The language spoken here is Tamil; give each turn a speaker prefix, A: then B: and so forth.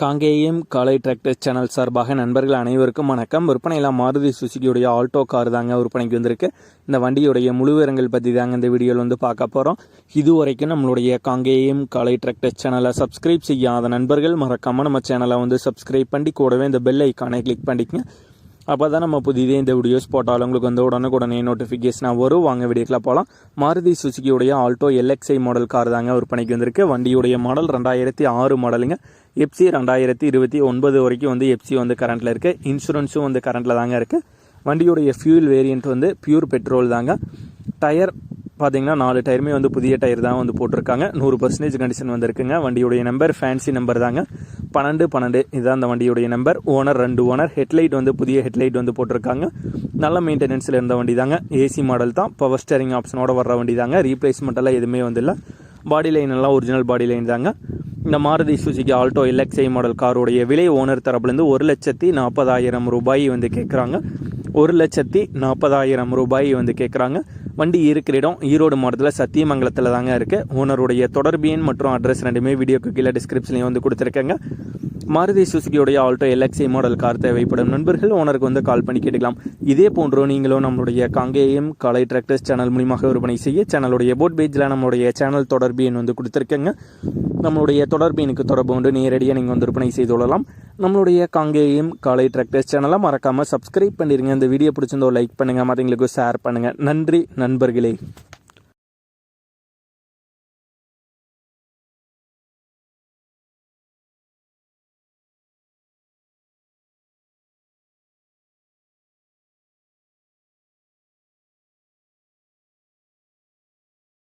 A: காங்கேயம் காலை டிராக்டர் சேனல் சார்பாக நண்பர்கள் அனைவருக்கும் வணக்கம். விற்பனையில் மாருதி சுசுகியுடைய ஆல்டோ கார் தாங்க விற்பனைக்கு வந்திருக்கு. இந்த வண்டியுடைய முழு விவரங்கள் பற்றி தாங்க இந்த வீடியோவில் வந்து பார்க்க போகிறோம் இதுவரைக்கும் நம்மளுடைய காங்கேயம் காலை டிராக்டர் சேனலை சப்ஸ்கிரைப் செய்யாத நண்பர்கள் மறக்காமல் நம்ம சேனலை வந்து சப்ஸ்கிரைப் பண்ணி கூடவே இந்த பெல் ஐக்கானை கிளிக் பண்ணிக்கங்க. அப்போ தான் நம்ம புதிதே இந்த வீடியோஸ் போட்டாலும் உங்களுக்கு வந்து உடனுக்குடனே நோட்டிஃபிகேஷனாக வரும். வாங்க வீடியோக்கில் போகலாம் மாருதி சுசுக்கியுடைய ஆல்டோ எல்எக்ஸ்ஐ மாடல் கார் தாங்க விற்பனைக்கு வந்திருக்கு. வண்டியுடைய மாடல் ரெண்டாயிரத்தி ஆறு மாடலுங்க எப்சி ரெண்டாயிரத்தி இருபத்தி ஒன்பது வரைக்கும் வந்து எப்சி வந்து கரண்ட்டில் இருக்குது இன்சூரன்ஸும் வந்து கரண்ட்டில் தாங்க இருக்குது வண்டியுடைய ஃபியூல் வேரியண்ட் வந்து பியூர் பெட்ரோல் தாங்க. டயர் பார்த்தீங்கன்னா நாலு டயருமே வந்து புதிய டயர் தான் வந்து போட்டிருக்காங்க. நூறு பர்சன்டேஜ் கண்டிஷன் வந்திருக்குங்க. வண்டியுடைய நம்பர் ஃபேன்சி நம்பர் தாங்க. பன்னெண்டு பன்னெண்டு. இதுதான் அந்த வண்டியுடைய நம்பர் ஓனர் ரெண்டு ஓனர் ஹெட்லைட் வந்து புதிய ஹெட்லைட் வந்து போட்டிருக்காங்க. நல்ல மெயின்டெனன்ஸில் இருந்த வண்டி தாங்க ஏசி மாடல் தான். பவர் ஸ்டேரிங் ஆப்ஷனோட வர்ற வண்டி தாங்க ரீப்ளேஸ்மெண்ட்டெல்லாம் எதுவுமே வந்து இல்லை. பாடி லைன் எல்லாம் ஒரிஜினல் பாடி லைன் தாங்க. இந்த Maruti Suzuki Alto LXI model காருடைய விலை ஓனர் தரப்புலேருந்து ஒரு லட்சத்தி நாற்பதாயிரம் ரூபாய் வந்து கேட்குறாங்க ஒரு லட்சத்தி நாற்பதாயிரம் ரூபாய் வந்து கேட்குறாங்க வண்டி இருக்கிற இடம் ஈரோடு மாவட்டத்தில் சத்தியமங்கலத்தில் தாங்க இருக்குது ஓனருடைய தொடர்பு எண் மற்றும் அட்ரஸ் ரெண்டுமே வீடியோக்கு கீழே டிஸ்கிரிப்ஷன்லேயும் வந்து கொடுத்துருக்கேங்க. மாருதி சுசுகியோடைய ஆல்டோ எல்எக்ஸி மாடல் கார் தேவைப்படும். நண்பர்கள் ஓனருக்கு வந்து கால் பண்ணி கேட்டுக்கலாம். இதே போன்றோ நீங்களும் நம்மளுடைய காங்கேயம் காலை டிராக்டர்ஸ் சேனல் மூலியமாக விற்பனை செய்ய சேனலுடைய போட் பேஜில் நம்மளுடைய சேனல் தொடர்பு எண் வந்து கொடுத்துருக்கேங்க. நம்மளுடைய தொடர்பு எனக்கு தொடர்பு கொண்டு நேரடியாக நீங்கள் வந்து விற்பனை செய்து கொள்ளலாம். நம்மளுடைய காங்கேயம் காலை டிராக்டர்ஸ் சேனலை மறக்காமல் சப்ஸ்கிரைப் பண்ணிடுங்க இந்த வீடியோ பிடிச்சிருந்தோ லைக் பண்ணுங்கள் மற்றவங்களுக்கு ஷேர் பண்ணுங்கள் நன்றி நண்பர்களே.